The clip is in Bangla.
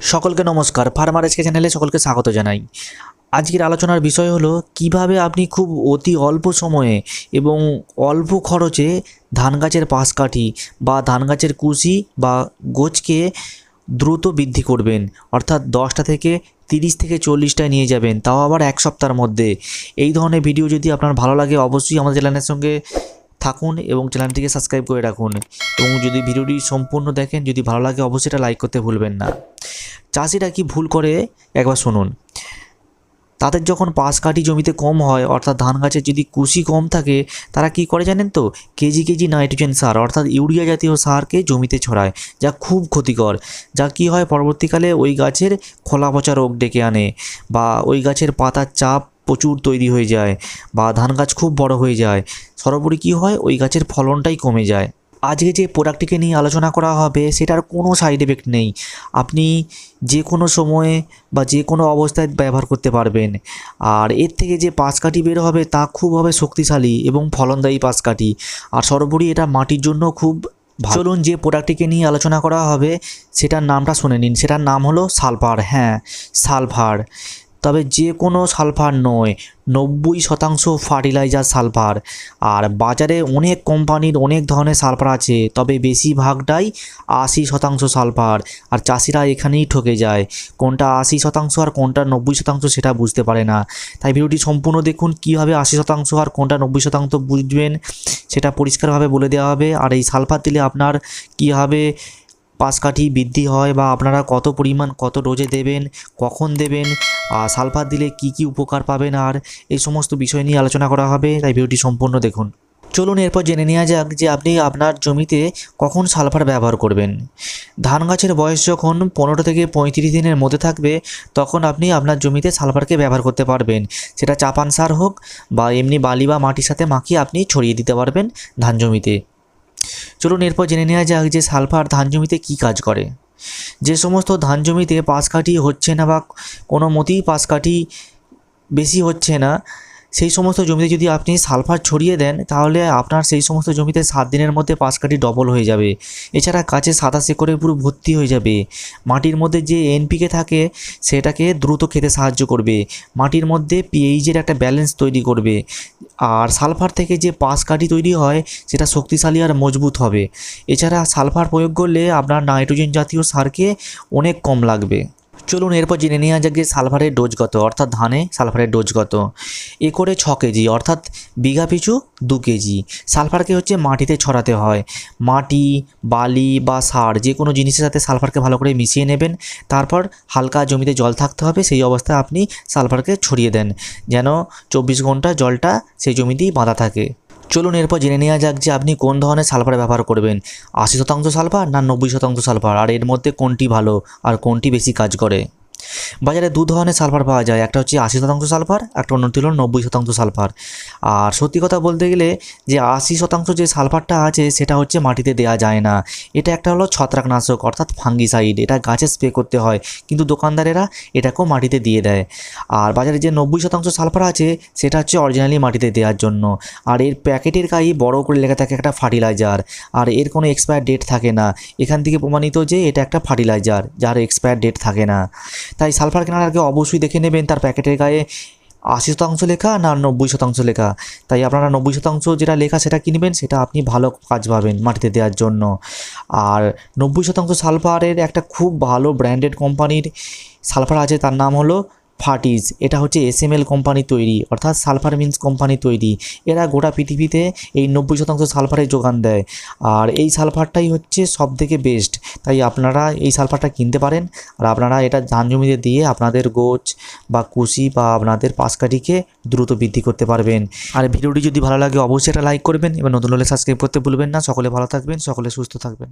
সকলকে নমস্কার। ফার্মার এসকে চ্যানেলে সকলকে স্বাগত জানাই। আজকের আলোচনার বিষয় হলো, কীভাবে আপনি খুব অতি অল্প সময়ে এবং অল্প খরচে ধান গাছের পাশ কাঠি বা ধান গাছের কুশি বা গোছকে দ্রুত বৃদ্ধি করবেন, অর্থাৎ দশটা থেকে তিরিশ থেকে চল্লিশটায় নিয়ে যাবেন, তাও আবার এক সপ্তাহের মধ্যে। এই ধরনের ভিডিও যদি আপনার ভালো লাগে, অবশ্যই আমাদের চ্যানেলের সঙ্গে থাকুন এবং চ্যানেলটিকে সাবস্ক্রাইব করে রাখুন। এবং যদি ভিডিওটি সম্পূর্ণ দেখেন, যদি ভালো লাগে, অবশ্যই এটা লাইক করতে ভুলবেন না। চাষিরা কি ভুল করে? একবার শুনুন। তাদের যখন পাশ কাঠি জমিতে কম হয়, অর্থাৎ ধান গাছের যদি কুশি কম থাকে, তারা কি করে জানেন তো? কেজি কেজি নাইট্রোজেন সার, অর্থাৎ ইউরিয়া জাতীয় সারকে জমিতে ছড়ায়, যা খুব ক্ষতিকর। যা কি হয়? পরবর্তীকালে ওই গাছের খোলা পচা রোগ ডেকে আনে, বা ওই গাছের পাতার চাপ প্রচুর তৈরি হয়ে যায়, বা ধান গাছ খুব বড় হয়ে যায়। সর্বোপরি কী হয়? ওই গাছের ফলনটাই কমে যায়। আজকে যে প্রোডাক্টটিকে নিয়ে আলোচনা করা হবে, সেটার কোনো সাইড এফেক্ট নেই। আপনি যে কোনো সময়ে বা যে কোনো অবস্থায় ব্যবহার করতে পারবেন। আর এর থেকে যে পাশ কাঠি বের হবে, তা খুব হবে শক্তিশালী এবং ফলনদায়ী পাশ কাঠি। আর সর্বোপরি এটা মাটির জন্য খুব। চলুন যে প্রোডাক্টটিকে নিয়ে আলোচনা করা হবে, সেটার নামটা শুনে নিন। সেটার নাম হলো সালফার। হ্যাঁ সালফার। তবে যে কোনো সালফার নয়, নব্বই শতাংশ ফার্টিলাইজার সালফার। আর বাজারে অনেক কোম্পানির অনেক ধরনের সালফার আছে, তবে বেশিরভাগটাই আশি শতাংশ সালফার। আর চাষিরা এখানেই ঠকে যায়, কোনটা আশি শতাংশ আর কোনটা নব্বই শতাংশ সেটা বুঝতে পারে না। তাই ভিডিওটি সম্পূর্ণ দেখুন, কীভাবে আশি শতাংশ আর কোনটা নব্বই শতাংশ বুঝবেন, সেটা পরিষ্কারভাবে বলে দেওয়া হবে। আর এই সালফার দিলে আপনার কীভাবে পাশকাঠি বৃদ্ধি হয় বা আপনারা কত পরিমাণ কত ডোজে দেবেন, কখন দেবেন সালফার দিলে কি কি উপকার পাবেন আর এই সমস্ত বিষয় নিয়ে আলোচনা করা হবে, তাই ভিডিওটি সম্পূর্ণ দেখুন। চলুন এরপর জেনে নেওয়া যাক যে আপনি আপনার জমিতে কখন সালফার ব্যবহার করবেন। ধান গাছের বয়স যখন পনেরো থেকে পঁয়ত্রিশ দিনের মধ্যে থাকবে, তখন আপনি আপনার জমিতে সালফারকে ব্যবহার করতে পারবেন। সেটা চাপান সার হোক বা এমনি বালি বা মাটির সাথে মাখিয়ে আপনি ছড়িয়ে দিতে পারবেন ধান জমিতে। চলুন এরপর জেনে নেওয়া যাক যে সালফার ধান জমিতে কী কাজ করে। যে সমস্ত ধান জমিতে পাশ কাঠি হচ্ছে না বা কোনো মতেই পাশ কাঠি বেশি হচ্ছে না সেই সমস্ত জমিতে যদি আপনি সালফার ছড়িয়ে দেন, তাহলে আপনার সেই সমস্ত জমিতে সাত দিনের মধ্যে পাশ কাঠি ডবল হয়ে যাবে। এছাড়া গাছে সাদা শেকড়ে পুরো ভর্তি হয়ে যাবে। মাটির মধ্যে যে এনপিকে থাকে, সেটাকে দ্রুত খেতে সাহায্য করবে। মাটির মধ্যে পিএইচের একটা ব্যালেন্স তৈরি করবে। আর সালফার থেকে যে পাশ কাঠি তৈরি হয়, সেটা শক্তিশালী আর মজবুত হবে। এছাড়া সালফার প্রয়োগ করলে আপনার নাইট্রোজেন জাতীয় সারকে অনেক কম লাগবে। চলুন এরপর জেনে নেওয়া যাক যে সালফারের ডোজ কত, অর্থাৎ ধানে সালফারের ডোজ কত। এ করে ছ কেজি, অর্থাৎ বিঘা পিছু দু কেজি। সালফারকে হচ্ছে মাটিতে ছড়াতে হয়। মাটি, বালি বা সার, যে কোনো জিনিসের সাথে সালফারকে ভালো করে মিশিয়ে নেবেন। তারপর হালকা জমিতে জল থাকতে হবে, সেই অবস্থায় আপনি সালফারকে ছড়িয়ে দেন। যেন চব্বিশ ঘণ্টা জলটা সেই জমিতেই বাঁধা থাকে। চলুন এরপর জেনে নেওয়া যাক যে আপনি কোন ধরনের সালফার ব্যবহার করবেন। আশি শতাংশ সালফার না নব্বই শতাংশ সালফার? আর এর মধ্যে কোনটি ভালো আর কোনটি বেশি কাজ করে? বাজারে দু ধরনের সালফার পাওয়া যায়, একটা হচ্ছে আশি শতাংশ সালফার, একটা অন্যটি হলো নব্বই শতাংশ সালফার। আর সত্যি কথা বলতে গেলে যে আশি শতাংশ যে সালফারটা আছে, সেটা হচ্ছে মাটিতে দেওয়া যায় না। এটা একটা হলো ছত্রাকনাশক, অর্থাৎ ফাঙ্গিসাইড, এটা গাছে স্প্রে করতে হয়, কিন্তু দোকানদারেরা এটাকেও মাটিতে দিয়ে দেয়। আর বাজারে যে নব্বই শতাংশ সালফার আছে, সেটা হচ্ছে অরিজিনালি মাটিতে দেওয়ার জন্য। আর এর প্যাকেটের গায়ে বড় করে লেখা থাকে একটা ফার্টিলাইজার, আর এর কোনো এক্সপায়ার ডেট থাকে না। এখান থেকে প্রমাণিত যে এটা একটা ফার্টিলাইজার, যার এক্সপায়ার ডেট থাকে না। তাই সালফার কেনার আগে অবশ্যই দেখে নেবেন তার প্যাকেটের গায়ে আশি শতাংশ লেখা না নব্বই শতাংশ লেখা। তাই আপনারা নব্বই শতাংশ যেটা লেখা সেটা কিনবেন, সেটা আপনি ভালো কাজ পাবেন মাটিতে দেওয়ার জন্য। আর নব্বই শতাংশ সালফারের একটা খুব ভালো ব্র্যান্ডেড কোম্পানির সালফার আছে, তার নাম হলো ফার্টিজ এটা হচ্ছে এসএমএল কোম্পানি তৈরি, অর্থাৎ সালফার মিন্স কোম্পানি তৈরি। এরা গোটা পৃথিবীতে এই নব্বই শতাংশ সালফারের যোগান দেয়। আর এই সালফারটাই হচ্ছে সব থেকে বেস্ট তাই আপনারা এই সালফারটা কিনতে পারেন, আর আপনারা এটা ধান জমিতে দিয়ে আপনাদের গোছ বা কুশি বা আপনাদের পাশকাঠিকে দ্রুত বৃদ্ধি করতে পারবেন। আর ভিডিওটি যদি ভালো লাগে, অবশ্যই এটা লাইক করবেন এবং নতুন হলে সাবস্ক্রাইব করতে ভুলবেন না। সকলে ভালো থাকবেন, সকলে সুস্থ থাকবেন।